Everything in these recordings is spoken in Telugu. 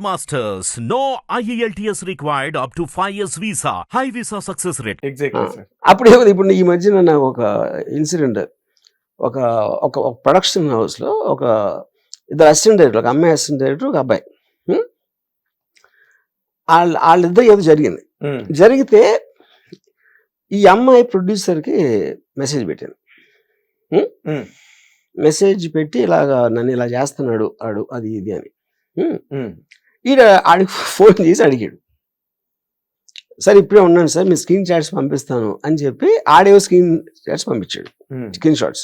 Masters. No E IELTS required up to 5 years visa. High visa success rate. Exactly sir అప్పుడు ఏమైంది ఇప్పుడు ఈ మధ్యన నాకు ఒక ఇన్సిడెంట్ ఒక ఒక ఒక ప్రొడక్షన్ హౌస్లో ఒక ఇద్దరు అసిస్టెంట్ డైరెక్టర్ ఒక అమ్మాయి అసిస్టెంట్ డైరెక్టర్ ఒక అబ్బాయి? వాళ్ళ వాళ్ళిద్దరు ఏదో జరిగింది జరిగితే ఈ అమ్మాయి ప్రొడ్యూసర్కి మెసేజ్? Hmm. మెసేజ్ పెట్టి ఇలాగా నన్ను ఇలా చేస్తున్నాడు ఆడు అది ఇది అని ఈడ ఆడికి ఫోన్ చేసి అడిగాడు. సార్ ఇప్పుడే ఉన్నాను సార్ మీ స్క్రీన్ చాట్స్ పంపిస్తాను అని చెప్పి ఆడియో స్క్రీన్ చాట్స్ పంపించాడు. Screen shots.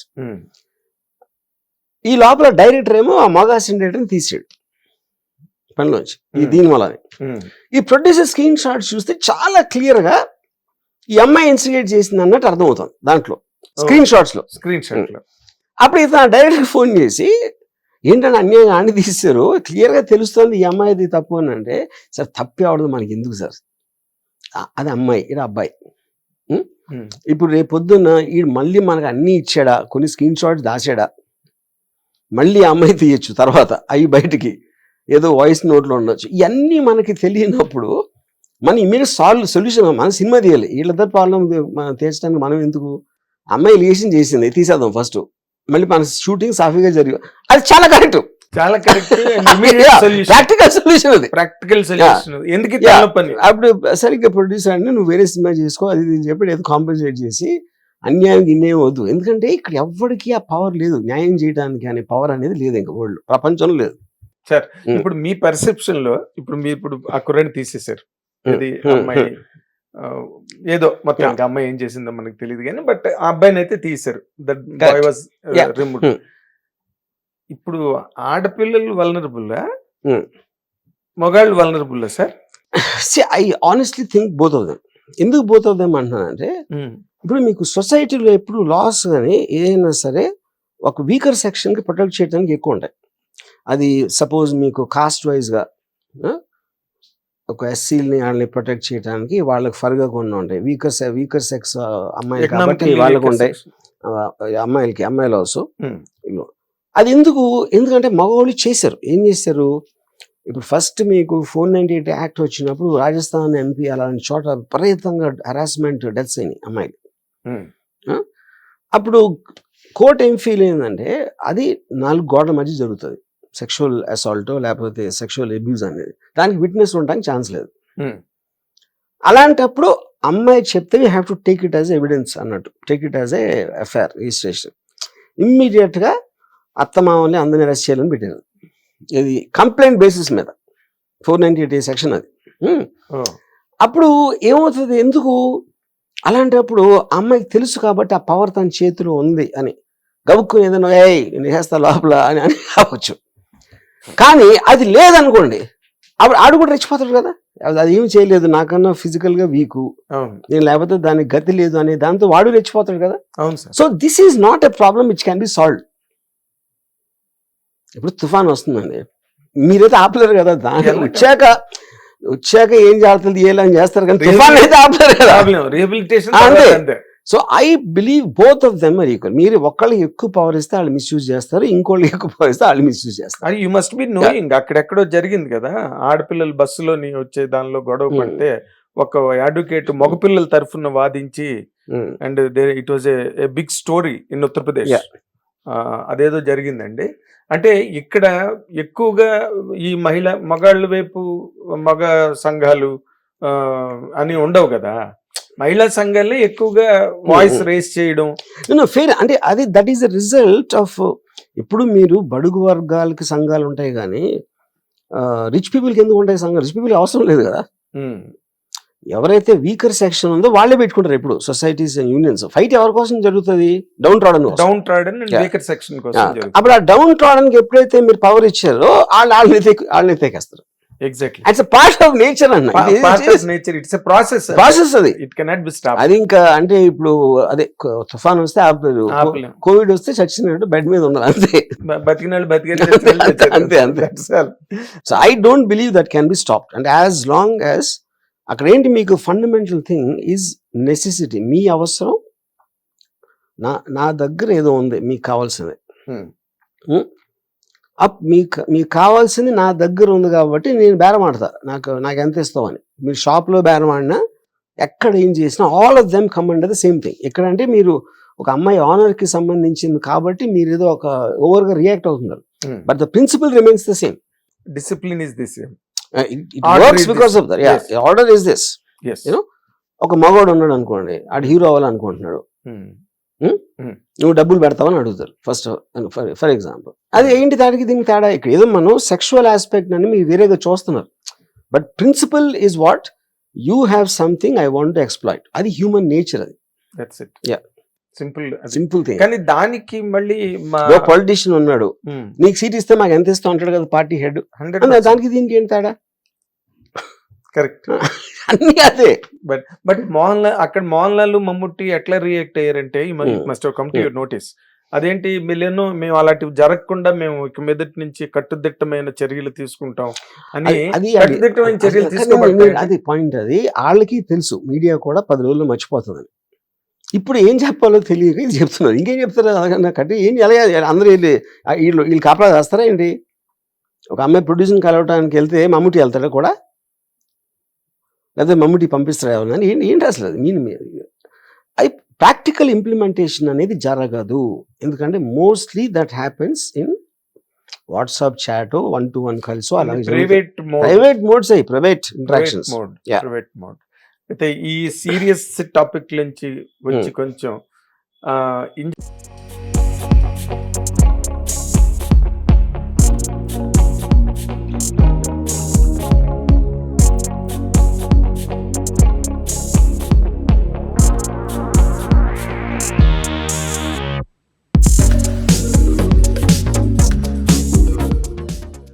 ఈ లోపల డైరెక్టర్ ఏమో ఆ మగ అసిస్టెంట్ డైరెక్టర్ని తీసాడు. పనిలోంచి. ఈ. దీని వల్ల ఈ ప్రొడ్యూసర్ స్క్రీన్ షాట్స్ చూస్తే చాలా క్లియర్గా ఈ అమ్మాయి ఇన్స్టిగేట్ చేసింది అన్నట్టు అర్థమవుతుంది దాంట్లో. స్క్రీన్ షాట్స్లో స్క్రీన్ షాట్లో అప్పుడు ఇతను డైరెక్ట్ ఫోన్ చేసి ఏంటంటే అన్యాయం ఆని తీస్తారు క్లియర్గా తెలుస్తుంది ఈ అమ్మాయిది తప్పు అని అంటే సార్ తప్పే అవడదు మనకి ఎందుకు సార్ అది అమ్మాయి ఇది అబ్బాయి. ఇప్పుడు రేపు పొద్దున్న ఈ మళ్ళీ మనకు అన్ని ఇచ్చాడా? కొన్ని స్క్రీన్ షాట్స్ దాచాడా? మళ్ళీ అమ్మాయి తీయచ్చు తర్వాత అవి బయటికి. ఏదో వాయిస్ నోట్లో ఉండొచ్చు. ఇవన్నీ మనకి తెలియనప్పుడు మన ఇమీడియట్ సాల్వ్ సొల్యూషన్ మన సినిమా తీయాలి. వీళ్ళిద్దరు ప్రాబ్లం తీర్చడానికి మనం ఎందుకు? అమ్మాయి లియేషన్ చేసింది తీసేద్దాం ఫస్ట్. మళ్ళీ మన షూటింగ్ సాఫీగా జరిగి అది చాలా కరెక్ట్ చాలా కరెక్ట్ ప్రాక్టికల్ సొల్యూషన్ అది. ప్రాక్టికల్ సొల్యూషన్ ఎందుకు అప్పుడు సరిగ్గా ప్రొడ్యూసర్ అంటే నువ్వు వేరే సినిమా చేసుకో అది అని చెప్పి ఏదో కాంపెన్సేట్ చేసి అన్యాయం ఇన్నేం వద్దు. ఎందుకంటే ఇక్కడ ఎవ్వడికి ఆ పవర్ లేదు. న్యాయం చేయడానికి అనే పవర్ అనేది లేదు ఇంకా వరల్డ్ ప్రపంచంలో లేదు. Sir Hmm. ఇప్పుడు మీ పర్సెప్షన్లో ఇప్పుడు మీరు ఇప్పుడు ఆ కుర్రాన్ని తీసేశారు. ఇది Hmm. అమ్మాయి ఏదో మొత్తం ఇంకా అమ్మాయి ఏం చేసిందో మనకు తెలియదు కానీ బట్ ఆ అబ్బాయిని అయితే తీశారు. That boy. Was. Remove Hmm. ఇప్పుడు ఆడపిల్లలు వలనరబుల్ Hmm. మగాళ్ళు vulnerable sir I honestly think both of them ఎందుకు బోత్ ఆఫ్ దెమ్ అంటున్నానంటే ఇప్పుడు మీకు సొసైటీలో ఎప్పుడు లాస్ కానీ ఏదైనా సరే ఒక వీకర్ సెక్షన్కి ప్రొటెక్ట్ చేయడానికి ఎక్కువ ఉంటాయి. అది సపోజ్ మీకు కాస్ట్ వైజ్గా ఒక ఎస్సీలని వాళ్ళని ప్రొటెక్ట్ చేయడానికి వాళ్ళకి ఫర్గా కొన్ని ఉంటాయి. వీకర్ వీకర్ సెక్స్ అమ్మాయిలు కాబట్టి వాళ్ళకు ఉంటాయి. ఆ, అమ్మాయిలకి అమ్మాయిలు ఆల్సో Hmm. అది ఎందుకు ఎందుకంటే మగవాళ్ళు చేశారు. ఏం చేశారు? ఇప్పుడు ఫస్ట్ మీకు ఫోర్ నైన్టీ ఎయిట్ యాక్ట్ వచ్చినప్పుడు రాజస్థాన్ ఎంపీ అలాంటి చోట విపరీతంగా హరాస్మెంట్ డెత్స్ అయినాయి అమ్మాయిలు. Hmm. అప్పుడు కోర్ట్ ఏం ఫీల్ అయిందంటే అది నాలుగు గోడల మధ్య జరుగుతుంది. సెక్షువల్ అసాల్ట్ లేకపోతే సెక్షువల్ అబ్యూస్ అనేది దానికి విట్నెస్ ఉండడానికి ఛాన్స్ లేదు. Hmm. అలాంటప్పుడు అమ్మాయి చెప్తే we have to take it as evidence అన్నట్టు take it as a FIR registration ఇమ్మీడియట్గా అత్తమామల్ని అందరిని అరెస్ట్ చేయాలని పెట్టారు ఇది కంప్లైంట్ బేసిస్ మీద. ఫోర్ నైంటీ ఎయిట్ సెక్షన్ అది. Hmm. అప్పుడు ఏమవుతుంది? ఎందుకు? అలాంటప్పుడు ఆ అమ్మాయికి తెలుసు కాబట్టి ఆ పవర్ తన చేతిలో ఉంది అని. గబుక్కుని ఏదైనా ఏయ్ నేను చేస్తా లోపల అని అని కావచ్చు కానీ అది లేదనుకోండి అప్పుడు ఆడు కూడా రెచ్చిపోతాడు కదా. అది ఏమి చేయలేదు. నాకన్నా ఫిజికల్గా వీకు అవును. నేను లేకపోతే దానికి గతి లేదు అనే దాంతో వాడు రెచ్చిపోతాడు కదా. So this is not a problem which can be solve ఇప్పుడు తుఫాన్ వస్తుందండి. మీరైతే ఆపలేరు కదా. దాని? వచ్చాక వచ్చాక ఏం జాగ్రత్తలు తీయాలని చేస్తారు కానీ తుఫాన్ అయితే ఆపలేరు కదా. అంతే. So I believe both of them are equal మీరు ఒక్కళ్ళకి ఎక్కువ పవర్ ఇస్తే వాళ్ళు మిస్యూజ్ చేస్తారు ఇంకోళ్ళకి ఎక్కువ పవర్ ఇస్తే వాళ్ళు మిస్యూజ్ చేస్తారు. యు మస్ట్ బి నోయింగ్ అక్కడెక్కడో జరిగింది కదా. ఆడపిల్లలు బస్సులోని వచ్చే దానిలో గొడవ Hmm. పడితే ఒక అడ్వకేట్ మగపిల్లల తరఫున వాదించి. And it was a big story in Uttar Pradesh అదేదో జరిగిందండి. అంటే ఇక్కడ ఎక్కువగా ఈ మహిళ మగాళ్ళ వైపు మగ సంఘాలు అని ఉండవు కదా. మహిళా సంఘాలే ఎక్కువగా వాయిస్. రేస్ చేయడం. ఫెయిర్ అంటే అది that is the result of ఇప్పుడు మీరు బడుగు వర్గాలకి సంఘాలు ఉంటాయి కానీ రిచ్ పీపుల్కి ఎందుకు ఉంటాయి సంఘాలు? రిచ్ పీపుల్ అవసరం లేదు కదా? Hmm. ఎవరైతే వీకర్ సెక్షన్ ఉందో వాళ్ళే పెట్టుకుంటారు ఇప్పుడు సొసైటీస్ అండ్ యూనియన్స్ ఫైట్ ఎవరి కోసం జరుగుతుంది? Down trodden down trodden. Weaker section కోసం అప్పుడు ఆ డౌన్ ట్రాడన్కి ఎప్పుడైతే మీరు పవర్ ఇచ్చారో వాళ్ళు వాళ్ళని వాళ్ళని ఎత్తేకేస్తారు అది. స్టాప్ ఇంకా అంటే ఇప్పుడు అదే తుఫాన్ వస్తే ఆపుతారు ఆపలేం. కోవిడ్ వస్తే చచ్చినట్టు బెడ్ మీద ఉన్నారు అంతే. బతికిన అంతే, అంతే. So I don't believe that can be stopped and as long as అక్కడ ఏంటి మీకు ఫండమెంటల్ థింగ్ ఈజ్ నెసెసిటీ మీ అవసరం నా నా దగ్గర ఏదో ఉంది మీకు కావాల్సింది Hmm. Hmm? అప్ మీకు మీకు కావాల్సింది నా దగ్గర ఉంది కాబట్టి నేను బేరం ఆడతా. నాకు నాకు ఎంత ఇస్తావని. మీరు షాప్లో బేరం ఆడినా ఎక్కడ ఏం చేసినా all of them come under the same thing. ఇక్కడ అంటే మీరు ఒక అమ్మాయి honor కి సంబంధించింది కాబట్టి మీరు ఏదో ఒక ఓవర్గా రియాక్ట్ అవుతున్నారు. But the principle remains the same. Discipline is it works is because. Of that. Order is this? ఒక మగవాడు ఉన్నాడు అనుకోండి ఆడు హీరో అవ్వాలనుకుంటున్నాడు. నువ్వు డబ్బులు పెడతావని అడుగుతారు. ఫస్ట్ ఫర్ ఎగ్జాంపుల్ అది ఏంటి దానికి దీనికి తేడా ఇక్కడ? ఏదో మనం సెక్షువల్ ఆస్పెక్ట్ అని మీరు వేరేగా చూస్తున్నారు. But principle is what you have something I want to exploit అది హ్యూమన్ నేచర్ అది. That's it Yeah. Simple simple thing కానీ దానికి మళ్ళీ పొలిటీషియన్ ఉన్నాడు. నీకు సీట్ ఇస్తే మాకు ఎంత ఇస్తావు? అంటాడు కదా పార్టీ హెడ్ దానికి దీనికి ఏంటి తేడా? కరెక్ట్ అన్ని అదే. బట్ బట్ మోహన్ లాల్ అక్కడ మోహన్ లాల్ మమ్ముట్టి ఎట్లా రియాక్ట్ అయ్యారంటే. Must come to your notice అదేంటి మిలియన్ మేము అలాంటివి జరగకుండా మేము ఇక మీదటి నుంచి కట్టుదిట్టమైన చర్యలు తీసుకుంటాం అని అది- కట్టుదిట్టమైన చర్యలు తీసుకోబడతాయి అది పాయింట్ అది. వాళ్ళకి తెలుసు. మీడియా కూడా పది రోజులు మర్చిపోతుందని. ఇప్పుడు ఏం చెప్పాలో తెలియక ఇది చెప్తున్నారు. ఇంకేం చెప్తారు కట్టి ఏం ఎలా అందరూ వెళ్ళి వీళ్ళు వీళ్ళు కాపలా చేస్తారా ఏంటి? ఒక అమ్మాయి ప్రొడ్యూసింగ్ కలవటానికి వెళ్తే మమ్ముటి వెళ్తాడా కూడా? లేకపోతే మమ్ముటి పంపిస్తారా ఎవరన్నా ఏంటి ఏంటి అసలు మీన్ అది ప్రాక్టికల్ ఇంప్లిమెంటేషన్ అనేది జరగదు. ఎందుకంటే mostly that happens in WhatsApp chat one to one కలిసి అలాగే ప్రైవేట్ మోడ్ ప్రైవేట్ మోడ్స్ అయ్యి ప్రైవేట్ ఇంట్రాక్షన్స్. ప్రైవేట్ మోడ్ అయితే ఈ సీరియస్ టాపిక్ నుంచి వచ్చి కొంచెం